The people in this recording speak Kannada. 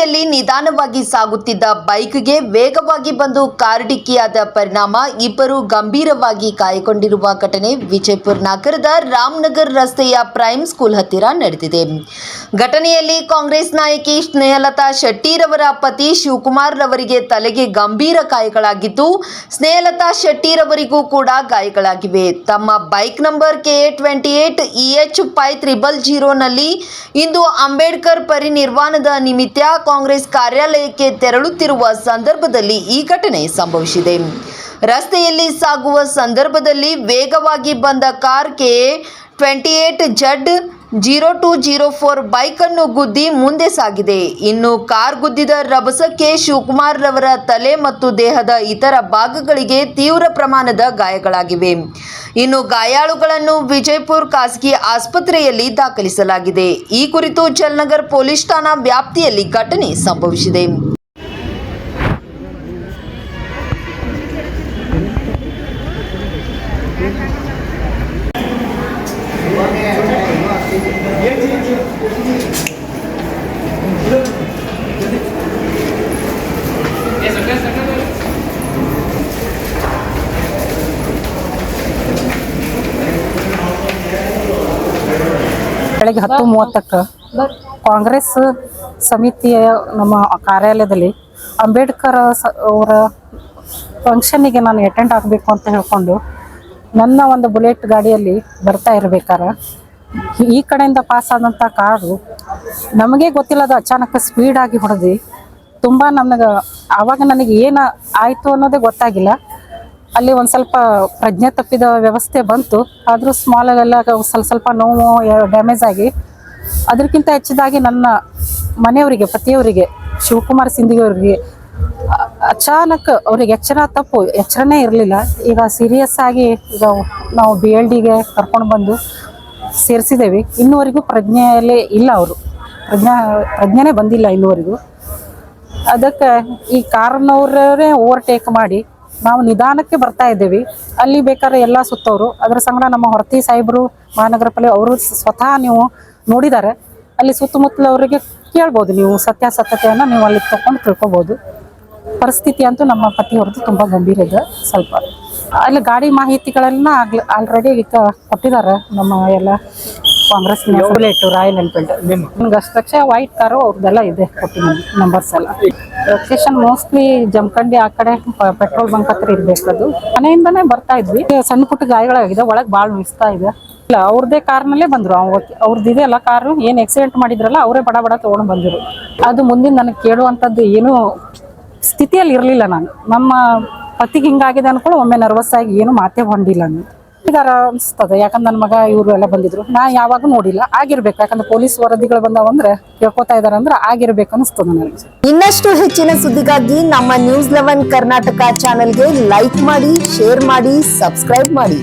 ರಸ್ತೆ ಬದಿಯಲ್ಲಿ ನಿಧಾನವಾಗಿ ಸಾಗುತ್ತಿದ್ದ ಬೈಕ್ಗೆ ವೇಗವಾಗಿ ಬಂದು ಕಾರ್ ಡಿಕ್ಕಿಯಾದ ಪರಿಣಾಮ ಇಬ್ಬರು ಗಂಭೀರವಾಗಿ ಗಾಯಗೊಂಡಿರುವ ಘಟನೆ ವಿಜಯಪುರ ನಗರದ ರಾಮನಗರ್ ರಸ್ತೆಯ ಪ್ರೈಮ್ ಸ್ಕೂಲ್ ಹತ್ತಿರ ನಡೆದಿದೆ. ಘಟನೆಯಲ್ಲಿ ಕಾಂಗ್ರೆಸ್ ನಾಯಕಿ ಸ್ನೇಹಲತಾ ಶೆಟ್ಟಿರವರ ಪತಿ ಶಿವಕುಮಾರ್ ರವರಿಗೆ ತಲೆಗೆ ಗಂಭೀರ ಗಾಯಗಳಾಗಿದ್ದು, ಸ್ನೇಹಲತಾ ಶೆಟ್ಟಿರವರಿಗೂ ಕೂಡ ಗಾಯಗಳಾಗಿವೆ. ತಮ್ಮ bike number K twenty eight EH five triple ಜೀರೋನಲ್ಲಿ ಇಂದು ಅಂಬೇಡ್ಕರ್ ಪರಿನಿರ್ವಾಣದ ನಿಮಿತ್ತ ಕಾಂಗ್ರೆಸ್ ಕಾರ್ಯಾಲಯಕ್ಕೆ ತೆರಳುತ್ತಿರುವ ಸಂದರ್ಭದಲ್ಲಿ ಈ ಘಟನೆ ಸಂಭವಿಸಿದೆ. ರಸ್ತೆಯಲ್ಲಿ ಸಾಗುವ ಸಂದರ್ಭದಲ್ಲಿ ವೇಗವಾಗಿ ಬಂದ car K twenty eight Z zero two zero four ಬೈಕನ್ನು ಗುದ್ದಿ ಮುಂದೆ ಸಾಗಿದೆ. ಇನ್ನು ಕಾರ್ ಗುದ್ದಿದ ರಭಸಕ್ಕೆ ಶಿವಕುಮಾರ್ ರವರ ತಲೆ ಮತ್ತು ದೇಹದ ಇತರ ಭಾಗಗಳಿಗೆ ತೀವ್ರ ಪ್ರಮಾಣದ ಗಾಯಗಳಾಗಿವೆ. ಇನ್ನು ಗಾಯಾಳುಗಳನ್ನು ವಿಜಯಪುರ ಖಾಸಗಿ ಆಸ್ಪತ್ರೆಯಲ್ಲಿ ದಾಖಲಿಸಲಾಗಿದೆ. ಈ ಕುರಿತು ಜಲ್ನಗರ್ ಪೊಲೀಸ್ ಠಾಣಾ ವ್ಯಾಪ್ತಿಯಲ್ಲಿ ಘಟನೆ ಸಂಭವಿಸಿದೆ. ಬೆಳಗ್ಗೆ ಹತ್ತು ಮೂವತ್ತಕ್ಕೆ ಕಾಂಗ್ರೆಸ್ ಸಮಿತಿಯ ನಮ್ಮ ಕಾರ್ಯಾಲಯದಲ್ಲಿ ಅಂಬೇಡ್ಕರ್ ಸ- ಅವರ ಫಂಕ್ಷನ್ನಿಗೆ ನಾನು ಅಟೆಂಡ್ ಆಗಬೇಕು ಅಂತ ಹೇಳ್ಕೊಂಡು ನನ್ನ ಒಂದು ಬುಲೆಟ್ ಗಾಡಿಯಲ್ಲಿ ಬರ್ತಾ ಇರಬೇಕಾರೆ. ಈ ಕಡೆಯಿಂದ ಪಾಸ್ ಆದಂಥ ಕಾರು ನಮಗೆ ಗೊತ್ತಿಲ್ಲದ ಅಚಾನಕ್ ಸ್ಪೀಡಾಗಿ ಹೊಡೆದು ತುಂಬ ನನಗೆ ಆವಾಗ ನನಗೆ ಏನು ಆಯಿತು ಅನ್ನೋದೇ ಗೊತ್ತಾಗಿಲ್ಲ. ಅಲ್ಲಿ ಒಂದು ಸ್ವಲ್ಪ ಪ್ರಜ್ಞೆ ತಪ್ಪಿದ ವ್ಯವಸ್ಥೆ ಬಂತು. ಆದರೂ ಸ್ಮಾಲ್ ಎಲ್ಲ ಸ್ವಲ್ಪ ಸ್ವಲ್ಪ ನೋವು ಡ್ಯಾಮೇಜ್ ಆಗಿ. ಅದಕ್ಕಿಂತ ಹೆಚ್ಚಿದಾಗಿ ನನ್ನ ಮನೆಯವರಿಗೆ, ಪತಿಯವರಿಗೆ, ಶಿವಕುಮಾರ್ ಸಿಂಧಿಗೆ ಅವರಿಗೆ, ಅಚಾನಕ್ ಅವ್ರಿಗೆ ಎಚ್ಚರ ತಪ್ಪು, ಎಚ್ಚರನೇ ಇರಲಿಲ್ಲ. ಈಗ ಸೀರಿಯಸ್ ಆಗಿ ಈಗ ನಾವು ಬಿ ಎಲ್ ಡಿಗೆ ಕರ್ಕೊಂಡು ಬಂದು ಸೇರಿಸಿದ್ದೇವೆ ಇನ್ನುವರೆಗೂ ಪ್ರಜ್ಞೆಯಲ್ಲೇ ಇಲ್ಲ ಅವರು. ಪ್ರಜ್ಞಾ, ಪ್ರಜ್ಞೆನೇ ಬಂದಿಲ್ಲ ಇನ್ನುವರೆಗೂ. ಅದಕ್ಕೆ ಈ ಕಾರ್ನವ್ರೇ ಓವರ್ಟೇಕ್ ಮಾಡಿ ನಾವು ನಿಧಾನಕ್ಕೆ ಬರ್ತಾ ಇದ್ದೀವಿ. ಅಲ್ಲಿ ಬೇಕಾದ್ರೆ ಎಲ್ಲ ಸುತ್ತವರು ಅದರ ಸಂಗಡ ನಮ್ಮ ಹೊರತಿ ಸಾಹೇಬರು, ಮಹಾನಗರ ಪಾಲಿಕೆ ಅವರು ಸ್ವತಃ ನೀವು ನೋಡಿದ್ದಾರೆ ಅಲ್ಲಿ ಸುತ್ತಮುತ್ತಲವರಿಗೆ ಕೇಳ್ಬೋದು ನೀವು ಸತ್ಯಾಸತ್ಯತೆಯನ್ನು ನೀವು ಅಲ್ಲಿ ತಗೊಂಡು ತಿಳ್ಕೊಬೋದು. ಪರಿಸ್ಥಿತಿ ಅಂತೂ ನಮ್ಮ ಪತಿ ಹೊರತು ತುಂಬ ಗಂಭೀರ ಇದೆ ಸ್ವಲ್ಪ. ಅಲ್ಲಿ ಗಾಡಿ ಮಾಹಿತಿಗಳನ್ನ ಆಗ್ಲಿ ಆಲ್ರೆಡಿ ಕೊಟ್ಟಿದ್ದಾರೆ ನಮ್ಮ ಎಲ್ಲ ಕಾಂಗ್ರೆಸ್ ಬುಲೆಟ್ ರಾಯಲ್ ಎನ್ಫೀಲ್ಡ್. ನಿಮ್ಗೆ ಅಷ್ಟಕ್ಷ ವೈಟ್ ಕಾರು ಅವ್ರದ್ದೆಲ್ಲ ಇದೆ ಕೊಟ್ಟಿದ್ದೀನಿ ನಂಬರ್ಸ್ ಎಲ್ಲ. ಲೊಕೇಶನ್ ಮೋಸ್ಟ್ಲಿ ಜಮಖಂಡಿ ಆ ಕಡೆ ಪೆಟ್ರೋಲ್ ಬಂಕ್ ಹತ್ರ ಇರ್ಬೇಕು ಅದು. ಮನೆಯಿಂದನೇ ಬರ್ತಾ ಇದ್ವಿ. ಸಣ್ಣ ಪುಟ್ಟ ಗಾಯಗಳಾಗಿದೆ ಒಳಗೆ ಭಾಳ ಮಿಸ್ತಾ ಇದೆ. ಇಲ್ಲ ಅವ್ರದ್ದೇ ಕಾರ್ನಲ್ಲೇ ಬಂದರು. ಅವ್ರದ್ದು ಇದೆ ಅಲ್ಲ ಕಾರು ಏನು ಆಕ್ಸಿಡೆಂಟ್ ಮಾಡಿದ್ರಲ್ಲ ಅವರೇ ಬಡ ಬಡ ತೊಗೊಂಡು ಬಂದಿರು. ಅದು ಮುಂದಿನ ನನಗೆ ಕೇಳುವಂಥದ್ದು ಏನೂ ಸ್ಥಿತಿಯಲ್ಲಿ ಇರಲಿಲ್ಲ ನಾನು. ನಮ್ಮ ಪತಿಗೆ ಹಿಂಗಾಗಿದೆ ಅನ್ಕೊಳ್ಳೋ ಒಮ್ಮೆ ನರ್ವಸ್ ಆಗಿ ಏನು ಮಾತೇ ಹೊಂದಿಲ್ಲ ನಾನು. ಇದಾರ ಅನಿಸ್ತದೆ. ಯಾಕಂದ್ರೆ ನನ್ನ ಮಗ ಇವರು ಎಲ್ಲ ಬಂದಿದ್ರು. ನಾ ಯಾವಾಗ ನೋಡಿಲ್ಲ. ಆಗಿರ್ಬೇಕು. ಯಾಕಂದ್ರೆ ಪೊಲೀಸ್ ವರದಿಗಳು ಬಂದವಂದ್ರೆ ಕೇಳ್ಕೊತಾ ಇದಾರೆ ಅಂದ್ರೆ ಆಗಿರ್ಬೇಕು ಅನಿಸ್ತದೆ ನನಗೆ. ಇನ್ನಷ್ಟು ಹೆಚ್ಚಿನ ಸುದ್ದಿಗಾಗಿ ನಮ್ಮ ನ್ಯೂಸ್ ಲೆವೆನ್ ಕರ್ನಾಟಕ ಚಾನೆಲ್ಗೆ ಲೈಕ್ ಮಾಡಿ, ಶೇರ್ ಮಾಡಿ, ಸಬ್ಸ್ಕ್ರೈಬ್ ಮಾಡಿ.